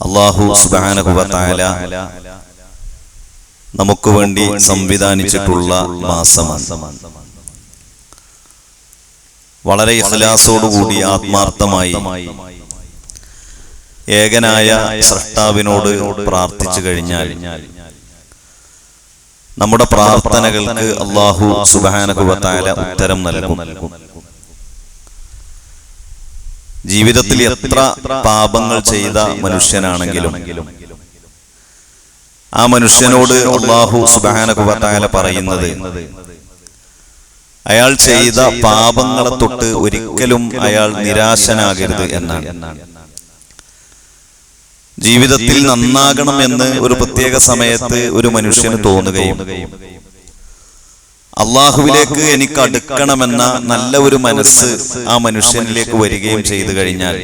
അള്ളാഹു സുബാനകുബത്തായ നമുക്ക് വേണ്ടി സംവിധാനിച്ചിട്ടുള്ള മാസമാണ്. വളരെ ഇഖ്ലാസോടുകൂടി ആത്മാർത്ഥമായി ഏകനായ സൃഷ്ടാവിനോട് പ്രാർത്ഥിച്ചു കഴിഞ്ഞാൽ നമ്മുടെ പ്രാർത്ഥനകൾക്ക് അള്ളാഹു സുബാനകുബത്തായ ഉത്തരം നൽകും. ജീവിതത്തിൽ എത്ര പാപങ്ങൾ ചെയ്ത മനുഷ്യനാണെങ്കിലും ആ മനുഷ്യനോട് അള്ളാഹു സുബാനകുബത്തായ പറയുന്നത് അയാൾ ചെയ്ത പാപങ്ങളെ തൊട്ട് ഒരിക്കലും അയാൾ നിരാശനാകരുത് എന്നാണ്. ജീവിതത്തിൽ നന്നാകണം എന്ന് ഒരു പ്രത്യേക സമയത്ത് ഒരു മനുഷ്യന് തോന്നുകയും അള്ളാഹുവിലേക്ക് എനിക്ക് അടുക്കണമെന്ന നല്ല ഒരു മനസ്സ് ആ മനുഷ്യനിലേക്ക് വരികയും ചെയ്തു കഴിഞ്ഞാൽ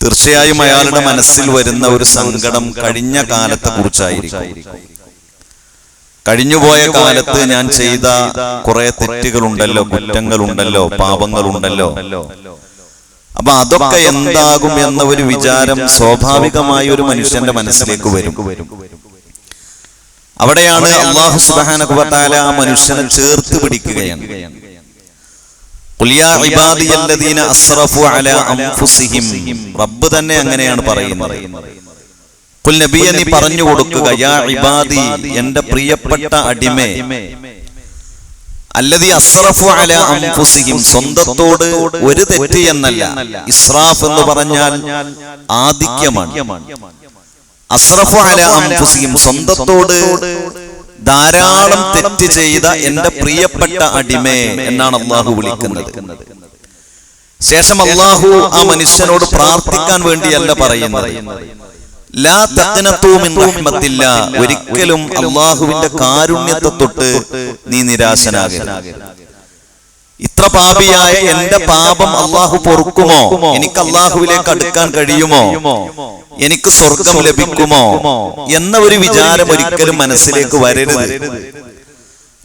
തീർച്ചയായും അയാളുടെ മനസ്സിൽ വരുന്ന ഒരു സങ്കടം കഴിഞ്ഞ കാലത്തെ കുറിച്ചായിരിക്കും. കഴിഞ്ഞുപോയ കാലത്ത് ഞാൻ ചെയ്ത കുറെ തെറ്റുകളുണ്ടല്ലോ കുറ്റങ്ങളുണ്ടല്ലോ പാപങ്ങളുണ്ടല്ലോ. അപ്പൊ അതൊക്കെ എന്താകും എന്ന ഒരു വിചാരം സ്വാഭാവികമായ ഒരു മനുഷ്യന്റെ മനസ്സിലേക്ക് വരും. അവിടെയാണ് അള്ളാഹു സുബാനകുബത്താല ആ മനുഷ്യനെ ചേർത്ത് പിടിക്കുകയാണ്. റബ്ബ് തന്നെ അങ്ങനെയാണ് പറയുന്നത്. നബിയെ നീ പറഞ്ഞു കൊടുക്കുക യാ ഇബാദി എന്റെ പ്രിയപ്പെട്ട അടിമേ. അല്ലതി അസ്റഫു അല അൻഫുസിഹിം. സ്വന്തത്തോട് ഒരു തെറ്റ് എന്നല്ല ഇസ്രാഫ് എന്ന് പറഞ്ഞാൽ ആധിക്യമാണ്. സ്വന്തത്തോട് ധാരാളം തെറ്റ് ചെയ്ത എന്റെ പ്രിയപ്പെട്ട അടിമേ എന്നാണ് അള്ളാഹു വിളിക്കുന്നത്. ശേഷം അള്ളാഹു ആ മനുഷ്യനോട് പ്രാർത്ഥിക്കാൻ വേണ്ടിയല്ല പറയുന്നത്. ലാ ഒരിക്കലും അള്ളാഹുവിന്റെ കാരുണ്യത്തെ തൊട്ട് നീ നിരാശനാകരുത്. ഇത്ര പാപിയായ എന്റെ പാപം അള്ളാഹു പൊറുക്കുമോ? എനിക്ക് അള്ളാഹുവിലേക്ക് അടുക്കാൻ കഴിയുമോ? എനിക്ക് സ്വർഗം ലഭിക്കുമോ? എന്ന ഒരു വിചാരം ഒരിക്കലും മനസ്സിലേക്ക് വരരുത്.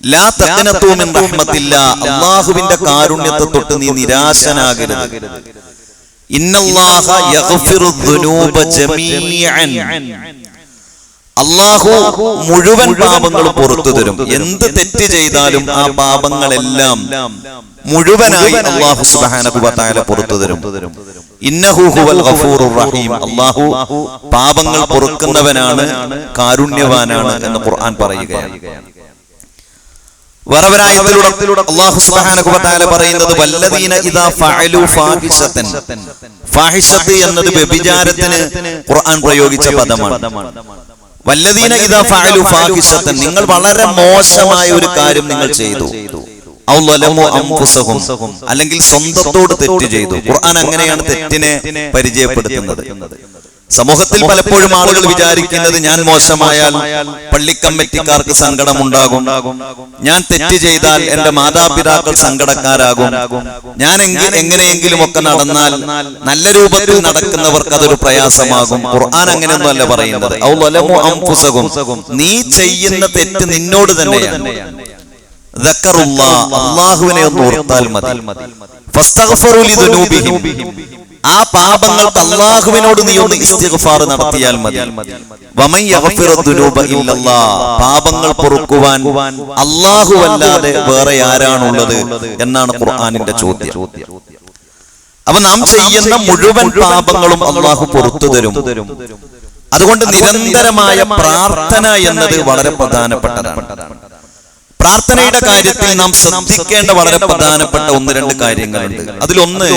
ലാ തഖ്നതു മിൻ റഹ്മത്തില്ല. അള്ളാഹുവിന്റെ കാരുണ്യത്തെ തൊട്ട് നീ നിരാശനാകരുത്. ഇന്നല്ലാഹ യഗ്ഫിറു ദുനൂബ ജമീഅൻ. അള്ളാഹു മുഴുവൻ പാപങ്ങളും പുറത്തു തരും. എന്ത് തെറ്റ് ചെയ്താലും ആ പാപങ്ങളെല്ലാം മുഴുവനായി അള്ളാഹു വതആല പുറത്തു തരും. റഹീം. അള്ളാഹു പാപങ്ങൾ പൊറുക്കുന്നവനാണ് കാരുണ്യവാനാണ് എന്ന് ഖുർആൻ പറയുകയാണ്. വേറെ ഒരായത്തിലൂടെ അള്ളാഹു വതആല പറയുന്നത് വല്ലദീന ഇദാ ഫഅലു ഫാഹിഷതൻ ഫാഹിഷത്ത് എന്നത് വ്യഭിചാരത്തിന് ഖുർആൻ പ്രയോഗിച്ച പദമാണ്. വല്ലദീന ഇതാ ഫഅലു ഫാഹിഷതൻ നിങ്ങൾ വളരെ മോശമായ ഒരു കാര്യം നിങ്ങൾ ചെയ്തു. അല്ലെങ്കിൽ സ്വന്തത്തോട് തെറ്റ് ചെയ്തു. ഖുർആൻ അങ്ങനെയാണ് തെറ്റിനെ പരിചയപ്പെടുത്തുന്നത്. സമൂഹത്തിൽ പലപ്പോഴും ആളുകൾ വിചാരിക്കുന്നത് ഞാൻ മോശമായാൽ പള്ളിക്കമ്മിറ്റിക്കാർക്ക് സങ്കടമുണ്ടാകും. ഞാൻ തെറ്റ് ചെയ്താൽ എന്റെ മാതാപിതാക്കൾ സങ്കടക്കാരാകും. ഞാൻ എങ്ങനെയെങ്കിലും ഒക്കെ നടന്നാൽ നല്ല രൂപത്തിൽ നടക്കുന്നവർക്ക് അതൊരു പ്രയാസമാകും. ഖുർആൻ അങ്ങനെയൊന്നുമല്ല പറയുന്നത്. നീ ചെയ്യുന്ന തെറ്റ് നിന്നോട് തന്നെയാണ്. അള്ളാഹുവിനെ ഒന്ന് ഓർത്താൽ മതി. ആ പാപങ്ങൾ അള്ളാഹുവിനോട് നീ ഒന്ന് ഇസ്തിഗ്ഫാർ നടത്തിയാൽ മതി. വമൻ യഗ്ഫിറു ദുനൂബ ഇല്ലല്ലാ. പാപങ്ങൾ പൊറുക്കുവാൻ അല്ലാഹു അല്ലാതെ വേറെ ആരാണുള്ളത് എന്നാണ് ഖുർആനിന്റെ ചോദ്യം. അപ്പൊ നാം ചെയ്യുന്ന മുഴുവൻ പാപങ്ങളും അള്ളാഹു പുറത്തു തരും. അതുകൊണ്ട് നിരന്തരമായ പ്രാർത്ഥന എന്നത് വളരെ പ്രധാനപ്പെട്ടതാണ്. പ്രാർത്ഥനയുടെ കാര്യത്തിൽ നാം ശ്രദ്ധിക്കേണ്ട വളരെ പ്രധാനപ്പെട്ട ഒന്ന് രണ്ട് കാര്യങ്ങളുണ്ട്. അതിലൊന്ന്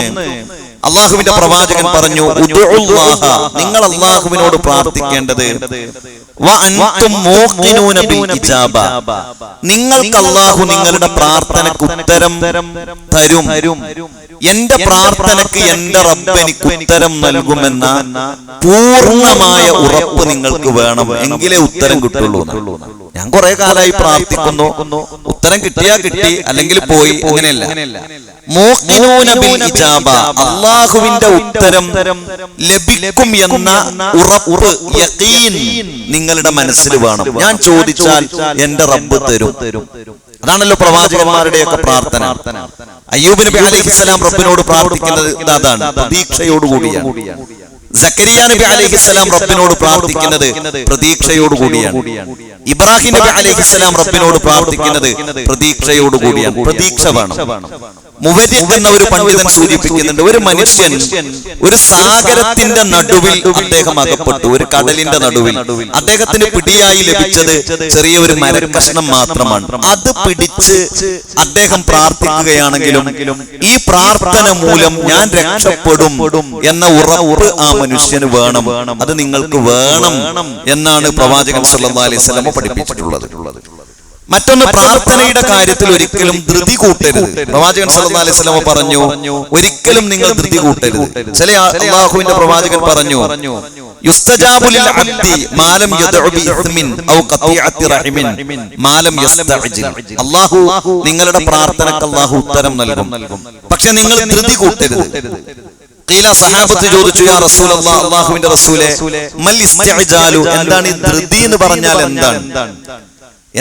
അള്ളാഹുവിന്റെ പ്രവാചകൻ പറഞ്ഞു നിങ്ങൾ അള്ളാഹുവിനോട് പ്രാർത്ഥിക്കേണ്ടത് നിങ്ങൾക്ക് അള്ളാഹു നിങ്ങളുടെ പ്രാർത്ഥനക്ക് ഉത്തരം തരും. എന്റെ പ്രാർത്ഥനക്ക് എന്റെ റബ്ബ് എനിക്ക് ഉത്തരം നൽകുമെന്ന പൂർണമായ ഉറപ്പ് നിങ്ങൾക്ക് വേണം. എങ്കിലേ ഉത്തരം കിട്ടുള്ളൂ. ഞാൻ കുറെ കാലമായി പ്രാർത്ഥിക്കുന്നു. ഉത്തരം കിട്ടിയാ കിട്ടി അല്ലെങ്കിൽ പോയി അങ്ങനെയല്ല. അള്ളാഹുവിന്റെ ഉത്തരം ലഭിക്കും എന്ന ഉറപ്പ് നിങ്ങളുടെ മനസ്സിൽ വേണം. ഞാൻ ചോദിച്ചാൽ എന്റെ റബ്ബ് തരും. അതാണല്ലോ പ്രവാചകന്മാരുടെയൊക്കെ പ്രാർത്ഥന. അയ്യൂബ് നബി അലൈഹിസ്സലാം റബ്ബിനോട് പ്രാർത്ഥിക്കുന്നത് അതാണ് പ്രതീക്ഷയോടുകൂടിയാണ്. സക്കരിയ നബി അലൈഹിസ്സലാം റബ്ബിനോട് പ്രാർത്ഥിക്കുന്നത് പ്രതീക്ഷയോടുകൂടിയാണ്. ഇബ്രാഹിം നബി അലൈഹിസ്സലാം റബ്ബിനോട് പ്രാർത്ഥിക്കുന്നത് പ്രതീക്ഷയോടുകൂടിയാണ്. പ്രതീക്ഷ വേണം. മുവരി എന്ന ഒരു പണ്ഡിതൻ സൂചിപ്പിക്കുന്നുണ്ട്. ഒരു മനുഷ്യൻ ഒരു സാഗരത്തിന്റെ നടുവിൽ അദ്ദേഹം അകപ്പെട്ടു. ഒരു കടലിന്റെ നടുവിൽ. അദ്ദേഹത്തിന് പിടിയായി ലഭിച്ചത് ചെറിയ ഒരു മരക്കഷ്ണം മാത്രമാണ്. അത് പിടിച്ച് അദ്ദേഹം പ്രാർത്ഥിക്കുകയാണെങ്കിലും ഈ പ്രാർത്ഥന മൂലം ഞാൻ രക്ഷപ്പെടും എന്ന ഉറപ്പ് ആ മനുഷ്യന് വേണം. അത് നിങ്ങൾക്ക് വേണം എന്നാണ് പ്രവാചകൻ സല്ലല്ലാഹു അലൈഹി വസല്ലം പഠിപ്പിച്ചിട്ടുള്ളത്. മറ്റൊന്ന് പ്രാർത്ഥനയുടെ കാര്യത്തിൽ ഒരിക്കലും ധൃതി കൂട്ടരുത്. പ്രവാചകൻ സല്ലല്ലാഹു അലൈഹി വസല്ലം പറഞ്ഞു ഒരിക്കലും നിങ്ങൾ ധൃതി കൂട്ടരുത്. ചില അള്ളാഹുവിന്റെ പ്രവാചകൻ പറഞ്ഞു യുസ്തജാബു ലിൽ അബ്ദി മാലം യദ്ഉ ഔ ഖതിഅത്തി റഹിമിൻ. മാലം യസ്തഅജിൽ അല്ലാഹു നിങ്ങളുടെ പ്രാർത്ഥനക്ക് അല്ലാഹു ഉത്തരം നൽകും. പക്ഷെ നിങ്ങൾ ധൃതി കൂട്ടരുത്. സഹാബത്ത് ചോദിച്ചു യാ അല്ലാഹുവിന്റെ റസൂലേ മൽ ഇസ്തിഅജാലു എന്താണ് ഈ ധൃതി എന്ന് പറഞ്ഞാൽ എന്താണ്?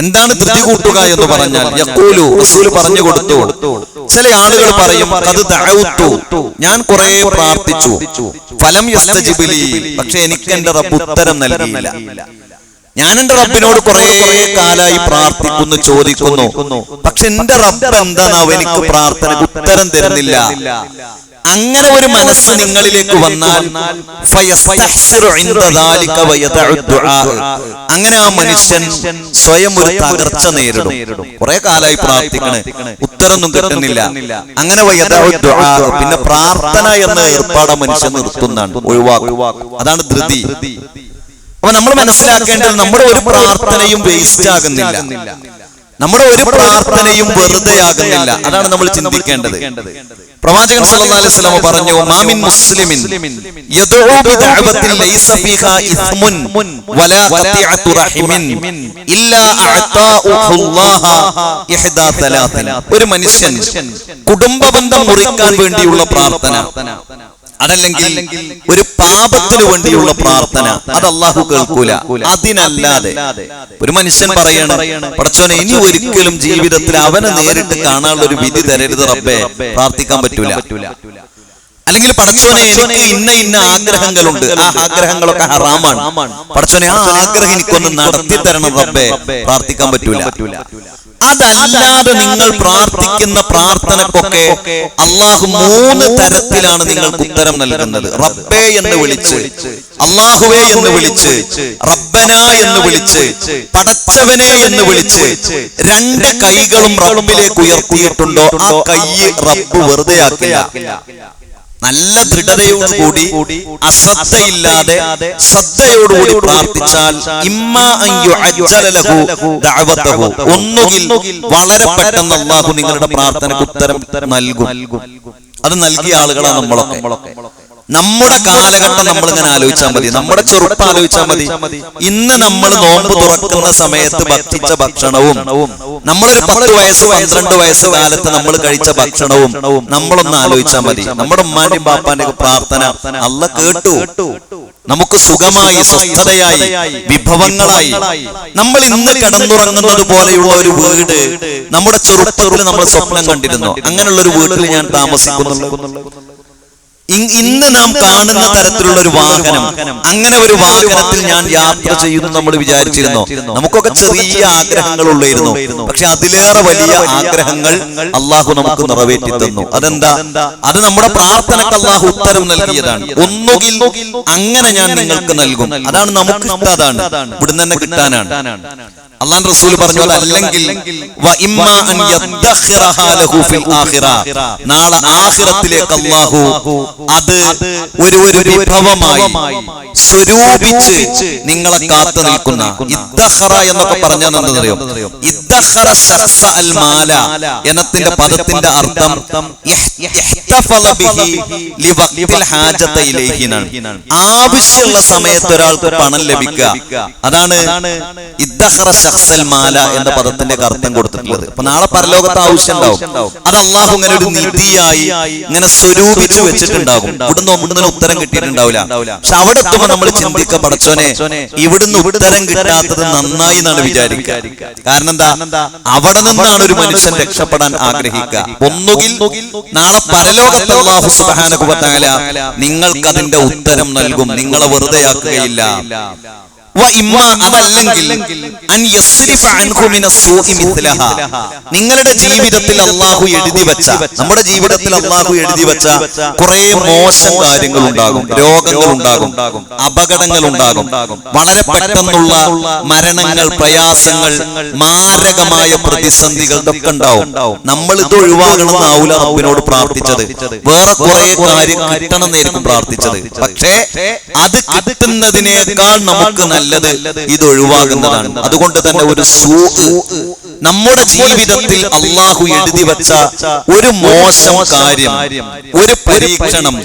എന്താണ് ധൃതി കൂട്ടുക എന്ന് പറഞ്ഞാൽ യഖൂലു റസൂൽ പറഞ്ഞു കൊടുത്തു. ചില ആളുകൾ പറയും അത് താഴ്ത്തു ഞാൻ കുറെ പ്രാർത്ഥിച്ചു. ഫലം യസ്തജിബിലി പക്ഷെ എനിക്ക് എന്റെ റബ്ബ് ഉത്തരം നൽകിയില്ല. ഞാൻ എന്റെ റബ്ബിനോട് കുറെ കാലായി പ്രാർത്ഥിക്കുന്നു ചോദിക്കുന്നു. പക്ഷെ എന്റെ റബ്ബ് എന്താണാവ്? എനിക്ക് പ്രാർത്ഥനക്ക് ഉത്തരം തരുന്നില്ല. അങ്ങനെ ഒരു മനസ്സ് നിങ്ങളിലേക്ക് വന്നാൽ. അങ്ങനെ ആ മനുഷ്യൻ സ്വയം ഒരു തകർച്ച നേരിടും. കുറെ കാലമായി പ്രാർത്ഥിക്കണേ. ഉത്തരൊന്നും കിട്ടുന്നില്ല. അങ്ങനെ. പിന്നെ പ്രാർത്ഥന എന്ന ഏർപ്പാട് മനുഷ്യൻ നിർത്തുന്നതാണ്. ഒഴിവാക്കും. അതാണ് ധൃതി. അപ്പൊ നമ്മൾ മനസ്സിലാക്കേണ്ടത് നമ്മുടെ ഒരു പ്രാർത്ഥനയും വേസ്റ്റ് ആകുന്നില്ല. നമ്മുടെ ഒരു പ്രാർത്ഥനയും വെറുതെയാകുന്നില്ല. അതാണ് നമ്മൾ ചിന്തിക്കേണ്ടത്. പ്രവാചകൻ സല്ലല്ലാഹു അലൈഹി വസല്ലം പറഞ്ഞു മാമിൻ മുസ്ലിമിൻ യദഊ ബിദഅവത്തിൽ ലൈസ ഫീഹാ ഇസ്മുൻ വലാ ഖതിഅതു റഹിമിൻ ഇല്ലാ അഅതാഉഹുല്ലാഹ ഇഹ്ദാ തലാത്തിൻ ഒരു മനുഷ്യൻ കുടുംബ ബന്ധം മുറിക്കാൻ വേണ്ടിയുള്ള പ്രാർത്ഥന. അതല്ലെങ്കിൽ ഒരു പാപത്തിന് വേണ്ടിയുള്ള പ്രാർത്ഥന. അത് അല്ലാഹു കേൾക്കൂല. അതിനല്ലാതെ. ഒരു മനുഷ്യൻ പറയണം പടച്ചോനെ ഇനി ഒരിക്കലും ജീവിതത്തിൽ അവനെ നേരിട്ട് കാണാനുള്ള ഒരു വിധി തരരുത് റബ്ബേ. പ്രാർത്ഥിക്കാൻ പറ്റൂല. അല്ലെങ്കിൽ പടച്ചോനെ എനിക്ക് ഇന്ന ഇന്ന ആഗ്രഹങ്ങളുണ്ട്. ആ ആഗ്രഹങ്ങളൊക്കെ ഹറാമാണ്. പടച്ചോനെ ആ ആഗ്രഹം എനിക്കൊന്ന് നടത്തി തരണം റബ്ബേ. പ്രാർത്ഥിക്കാൻ പറ്റൂല. അതല്ലാതെ നിങ്ങൾ പ്രാർത്ഥിക്കുന്ന പ്രാർത്ഥനക്കൊക്കെ അള്ളാഹു മൂന്ന് തരത്തിലാണ് നിങ്ങൾക്ക് ഉത്തരം നൽകുന്നത്. റബ്ബേ എന്ന് വിളിച്ച് അള്ളാഹുവേ എന്ന് വിളിച്ച് റബ്ബന എന്ന് വിളിച്ച് പടച്ചവനെ എന്ന് വിളിച്ച് രണ്ട് കൈകളും റബ്ബിലേക്ക് ഉയർത്തിയിട്ടുണ്ടോ? ആ കൈ റബ്ബ് വെറുതെ ആക്കില്ല നല്ല ദൃഢതയോടുകൂടി അശ്രദ്ധയില്ലാതെ ശ്രദ്ധയോടുകൂടി പ്രാർത്ഥിച്ചാൽ ഇമ്മ. ഒന്നുകിൽ വളരെ പെട്ടെന്ന് അള്ളാഹു നിങ്ങളുടെ പ്രാർത്ഥനയ്ക്ക് ഉത്തരം നൽകും. അത് നൽകിയ ആളുകളാണ് നമ്മളൊക്കെ. നമ്മുടെ കാലഘട്ടം നമ്മൾ ഇങ്ങനെ ആലോചിച്ചാൽ മതി. നമ്മുടെ ചെറുപ്പം ആലോചിച്ചാൽ മതി. ഇന്ന് നമ്മൾ നോമ്പ് തുറക്കുന്ന സമയത്ത് ഭക്ഷിച്ച ഭക്ഷണവും നമ്മളൊരു പത്ത് വയസ്സ് പന്ത്രണ്ട് വയസ്സ് കാലത്ത് നമ്മൾ കഴിച്ച ഭക്ഷണവും നമ്മളൊന്ന് ആലോചിച്ചാൽ മതി. നമ്മുടെ ഉമ്മാന്റെയും ബാപ്പാന്റെ പ്രാർത്ഥന അല്ല കേട്ടു. നമുക്ക് സുഖമായി സ്വസ്ഥതയായി വിഭവങ്ങളായി. നമ്മൾ ഇന്ന് കിടന്നുറങ്ങുന്നത് പോലെയുള്ള ഒരു വീട് നമ്മുടെ ചെറുപ്പത്തിൽ നമ്മൾ സ്വപ്നം കണ്ടിരുന്നു. അങ്ങനെയുള്ള ഒരു വീട്ടിൽ ഞാൻ താമസിക്കുന്നുള്ളൂ. ഇന്ന് നാം കാണുന്ന തരത്തിലുള്ള ഒരു വാഹനം. അങ്ങനെ ഒരു വാഹനത്തിൽ ഞാൻ യാത്ര ചെയ്യുന്നു നമ്മൾ വിചാരിച്ചിരുന്നു. നമുക്കൊക്കെ ചെറിയ ആഗ്രഹങ്ങൾ ഉള്ളായിരുന്നു പക്ഷെ അതിലേറെ വലിയ ആഗ്രഹങ്ങൾ അള്ളാഹു നമുക്ക് നിറവേറ്റി തന്നു. അതെന്താ? അത് നമ്മുടെ പ്രാർത്ഥനക്ക് അള്ളാഹു ഉത്തരം നൽകിയതാണ്. ഒന്നുകിൽ അങ്ങനെ ഞാൻ നിങ്ങൾക്ക് നൽകും. അതാണ് നമുക്ക് അതാണ് ഇവിടുന്ന് തന്നെ കിട്ടാനാണ്. അള്ളാൻ റസൂൽ പറഞ്ഞു അതല്ലെങ്കിൽ നാളെ ആഹിറത്തിലേക്ക് അല്ലാഹു അത് ഒരു ഒരു വിഭവമായി സ്വരൂപിച്ച് നിങ്ങളെ കാത്തു നിൽക്കുന്ന ഇദ്ദഹറ എന്നൊക്കെ പറഞ്ഞാൽ എന്തെന്നറിയോ? എന്നത്തിന്റെ പദത്തിന്റെ അർത്ഥം. ആവശ്യമുള്ള സമയത്ത് ഒരാൾക്ക് പണം ലഭിക്കുക. അതാണ് മാല എന്ന പദത്തിന്റെ അർത്ഥം കൊടുത്തിട്ടുള്ളത്. അപ്പൊ നാളെ പരലോകത്ത് ആവശ്യം ഉണ്ടാവും. അത് അള്ളാഹു ഇങ്ങനെ ഒരു നിധിയായി ഇങ്ങനെ സ്വരൂപിച്ചു വെച്ചിട്ടുണ്ടാകും. ഇവിടുന്ന് ഒന്നിനും ഉത്തരം കിട്ടിയിട്ടുണ്ടാവില്ല. പക്ഷെ അവിടെ എത്തുമ്പോ നമ്മൾ ചിന്തിക്ക പടച്ചോനെ ഇവിടുന്ന് ഉത്തരം കിട്ടാത്തത് നന്നായി എന്നാണ് വിചാരിക്കുക. കാരണം എന്താ? അവിടെ നിന്നാണ് ഒരു മനുഷ്യൻ രക്ഷപ്പെടാൻ ആഗ്രഹിക്കുക. ഒന്നുകിൽ നാളെ പരലോകത്ത് സുബ്ഹാനഹു വ നിങ്ങൾക്ക് അതിന്റെ ഉത്തരം നൽകും. നിങ്ങളെ വെറുതെയാക്കുകയില്ല നിങ്ങളുടെ ജീവിതത്തിൽ അള്ളാഹു എഴുതി വെച്ച നമ്മുടെ ജീവിതത്തിൽ അള്ളാഹു എഴുതി വെച്ച കുറെ മോശം കാര്യങ്ങൾ ഉണ്ടാകും രോഗങ്ങൾ ഉണ്ടാകും അപകടങ്ങൾ ഉണ്ടാകും വളരെ പെട്ടെന്നുള്ള മരണങ്ങൾ പ്രയാസങ്ങൾ മാരകമായ പ്രതിസന്ധികൾ ഇതൊക്കെ ഉണ്ടാവും. നമ്മൾ ഇത് ഒഴിവാകണമെന്നാവൂല റബ്ബിനോട് പ്രാർത്ഥിച്ചത്. വേറെ കുറെ കാര്യം കിട്ടണമെന്നായിരിക്കും പ്രാർത്ഥിച്ചത്. പക്ഷേ അത് കിട്ടുന്നതിനേക്കാൾ നമുക്ക് നല്ലത് ഇത് ഒഴിവാകുന്നതാണ്. അതുകൊണ്ട് തന്നെ ഒരു സൂ നമ്മുടെ ജീവിതത്തിൽ അള്ളാഹു എഴുതി വെച്ച ഒരു മോശം കാര്യം ഒരു പരീക്ഷണം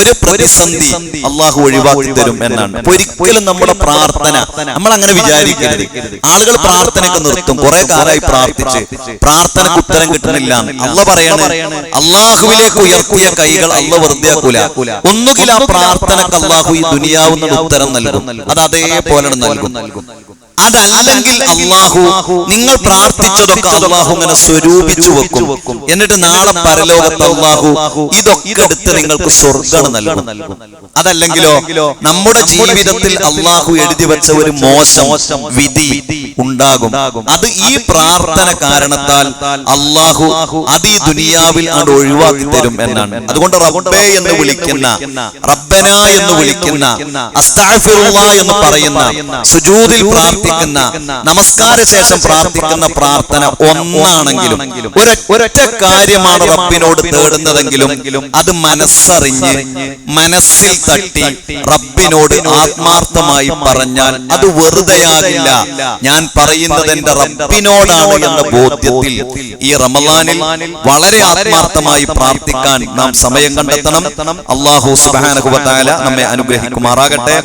ഒരു പ്രതിസന്ധി അള്ളാഹു ഒഴിവാക്കി തരും എന്നാണ്. ഒരിക്കലും നമ്മുടെ പ്രാർത്ഥന നമ്മൾ അങ്ങനെ വിചാരിക്കരുത്. ആളുകൾ പ്രാർത്ഥനയൊക്കെ നിർത്തും. കുറെ കാലമായി പ്രാർത്ഥിച്ച്. പ്രാർത്ഥനക്ക് ഉത്തരം കിട്ടുന്നില്ല. അല്ല പറയണ അള്ളാഹുവിലേക്ക് ഉയർത്തിയ കൈകൾ അല്ല വെറുതെ ആക്കൂല ഒന്നുകിൽ ആ പ്രാർത്ഥനക്ക് അള്ളാഹു ഈ ദുനിയാവുന്ന ഉത്തരം നൽകും. അത് അതേപോലെ നൽകും. അതല്ലെങ്കിൽ അള്ളാഹു നിങ്ങൾ പ്രാർത്ഥിച്ചതൊക്കെ അള്ളാഹു ഇങ്ങനെ സ്വരൂപിച്ചു വെക്കും. എന്നിട്ട് നാളെ പരലോകത്ത് അള്ളാഹു ഇതൊക്കെ എടുത്ത് നിങ്ങൾക്ക് സ്വർഗം നൽകും. അതല്ലെങ്കിലോ നമ്മുടെ ജീവിതത്തിൽ അള്ളാഹു എഴുതി വെച്ച ഒരു മോശം വിധി ഉണ്ടാകും. അത് ഈ പ്രാർത്ഥന കാരണത്താൽ അള്ളാഹു അതി ദുനിയാവിൽ അത് ഒഴിവാക്കി തരും എന്നാണ്. അതുകൊണ്ട് റബ്ബേ എന്ന് വിളിക്കുന്ന റബ്ബന എന്ന് വിളിക്കുന്ന അസ്താഫിറുള്ള എന്ന് പറയുന്ന സുജൂതിൽ പ്രാർത്ഥിക്കുന്ന നമസ്കാര ശേഷം പ്രാർത്ഥിക്കുന്ന പ്രാർത്ഥന ഒന്നാണെങ്കിലും ഒരൊറ്റ കാര്യമാണ് റബ്ബിനോട് തേടുന്നതെങ്കിലും അത് മനസ്സറിഞ്ഞ് മനസ്സിൽ തട്ടി റബ്ബിനോട് ആത്മാർത്ഥമായി പറഞ്ഞാൽ അത് വെറുതെയാകില്ല. ഞാൻ പറയുന്നത് എന്റെ റബ്ബിനോടാണ് എന്ന ബോധ്യത്തിൽ ഈ റമലാനിൽ വളരെ ആത്മാർത്ഥമായി പ്രാർത്ഥിക്കാൻ നാം സമയം കണ്ടെത്തണം. അള്ളാഹു സുബാനഹുബത്തായ നമ്മെ അനുഗ്രഹിക്കുമാറാകട്ടെ.